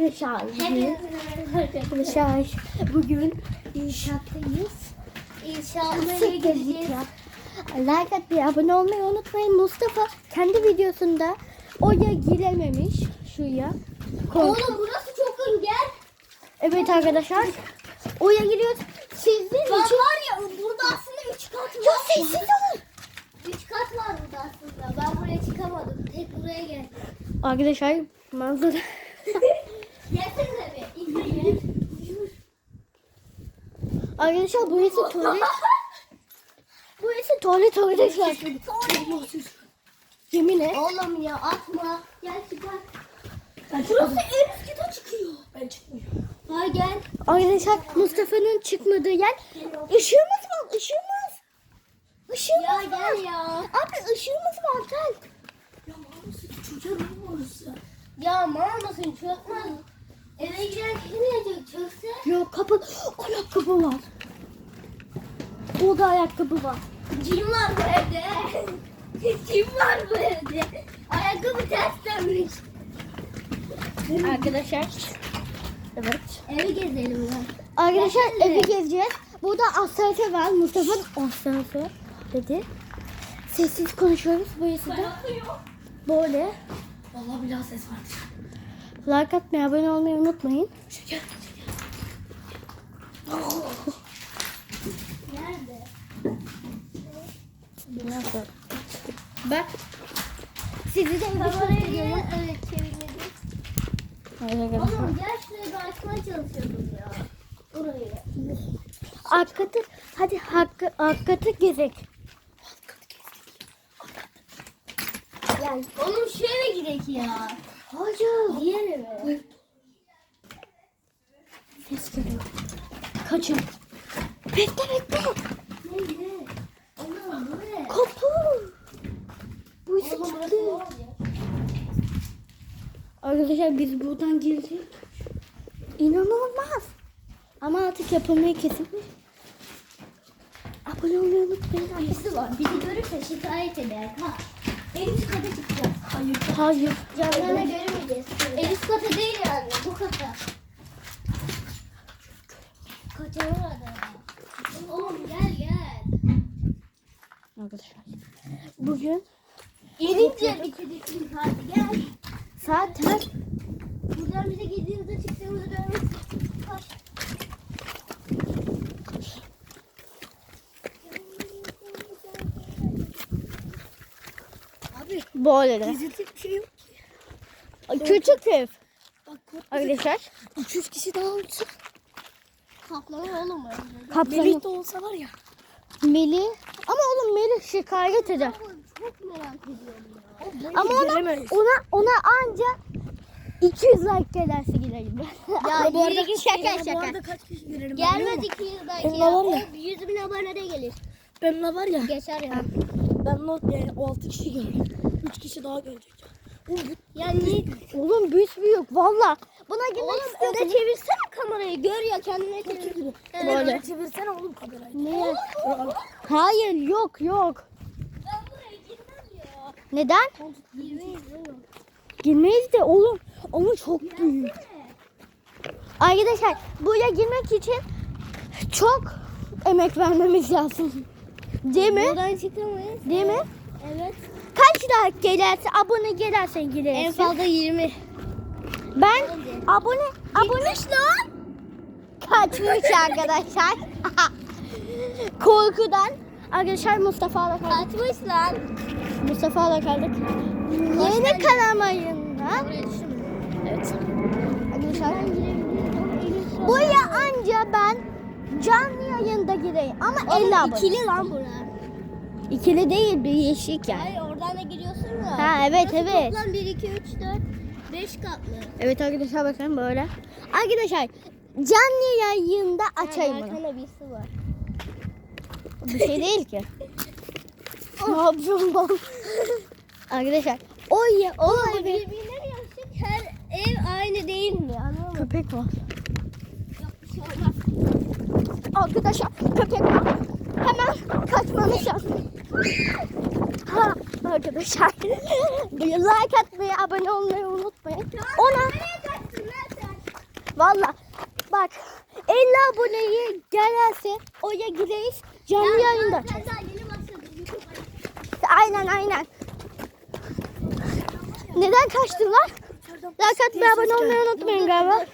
Arkadaşlar arkadaşlar bugün inşaattayız. İnşallah geleceğiz. Like atmayı, abone olmayı unutmayın. Mustafa kendi videosunda oya girememiş şuraya. Oğlum burası çok engel. Evet arkadaşlar. Oya giriyoruz. Sizin Bak için. var ya burada aslında üç kat var. Ya sessiz olun. Üç kat var burada aslında. Ben buraya çıkamadım. Tek buraya geldim. Arkadaşlar manzara. Gelsene bir. İlk gel. Arkadaşlar burası tuvalet. Burası tuvalet arkadaşlar. Yemin et. Oğlum ya atma. Gel çıkar. Burası en üst kata çıkıyor. Ben çıkmıyorum. Hay gel. Arkadaşlar Mustafa'nın çıkmadığı yer. Işığımız var ışığımız. Işığımız Ya var. gel ya. Abi ışığımız var gel. Ya mağarası çocuğa ne mağarası? Ya mağarasın çökmez. Eve girerken ne diyecek çökse? Yok kapı. Ayakkabı var. Burada ayakkabı var. Kim var bu evde? Kim var bu evde? Ayakkabı ters dönmüş. Arkadaşlar. Evet. Evi gezelim lan. Arkadaşlar Gelsene. evi gezeceğiz. Burada asansör var. Mustafa'nın asansör dedi. Sessiz konuşuyoruz. Burası da böyle. Vallahi billahi ses var. Like atmayı, abone olmayı unutmayın. Nerede? Nasıl? Bak. Sizi de Kamerayı çevirmedim. Oğlum gel ben açmaya çalışıyordum ya. Burayı. Alt katı, hadi hakkı, alt katı gezek. Gel. Oğlum şu eve gidelim ya. Hocam. Diğer eve. Ses geliyor. Kaçın. Bekle bekle. Nerede? Oğlum bu ne? Kapı. Bu Oğlum çıktı. burası ne olacak? Arkadaşlar biz buradan girdik. İnanılmaz. Ama artık yapılmayı kesilmiş. Abone olmayı unutmayın. Birisi var. Bizi görürse şikayet eder. Ha. En üst kata çıkacağız. Hayır. Hayır. Camlarına göremeyeceğiz. En üst kata değil yani. Bu kata. Kaçalım hadi. Oğlum gel gel. Arkadaşlar. Bugün Gelince bitirdik hadi gel. Saat kaç? Buradan bize girdiğimizde çıktığımızı görmek Böyle de. gizlilik bir şey yok. Küçük ev. Bak Arkadaşlar. 300 kişi daha olsun. Kaplama oğlum öyle. Kaplanı. de olsa var ya. Meli. Ama oğlum Meli şikayet eder. Çok merak ediyorum ya. Ama ona, ona, ona anca 200 like gelirse girelim. Ya bu arada- şaka şaka. kaç kişi gelirim? Gelmez 200 belki Onunla ya. O 100 bin abone de gelir. Benimle var ya. Geçer ya. Ben not yani 6 kişi gelirim. 3 kişi daha gelecek. Ya niye? Oğlum büyük büyük valla. Buna girmek Oğlum istiyorsun. öne çevirsene kamerayı. Gör ya kendine çevir. Böyle. Çevirsene oğlum kamerayı. Niye? Hayır yok yok. Ben buraya girmem ya. Neden? Girmeyiz oğlum. Girmeyiz de oğlum. Ama çok büyük. Arkadaşlar buraya girmek için çok emek vermemiz lazım. Değil mi? Buradan çıkamayız. Değil mi? Evet. Kaç like gelirse abone gelirsen gireriz. En fazla 20. Ben abone abone lan. Kaçmış arkadaşlar. Korkudan. Arkadaşlar Mustafa'la kaldık. Kaçmış lan. Mustafa'la kaldık. Yeni düşün. Evet. Arkadaşlar. Buraya anca ben canlı yayında gireyim ama 50 abone. ikili lan bura. İkili değil bir yeşik yani. Hayır oradan da giriyorsun ya. Ha, evet, Burası evet. Toplam 1, 2, 3, 4, 5 katlı. Evet arkadaşlar bakın böyle. Arkadaşlar canlı yayında açayım bunu. Arkanda birisi var. Bir şey değil ki. ne yapıyorum ben? Arkadaşlar o ya o Oğlum evi birbirine yapacak her ev aynı değil mi? Anladın mı? köpek var. Yok bir şey olmaz. Arkadaşlar köpek var. Hemen kaçmamız lazım. Ha, arkadaşlar like atmayı, abone olmayı unutmayın. Ona? Valla. Bak 50 aboneyi gelirse oraya gireriz. Canlı yayında açarız. Aynen aynen. Neden kaçtılar? Like atmayı abone olmayı unutmayın galiba.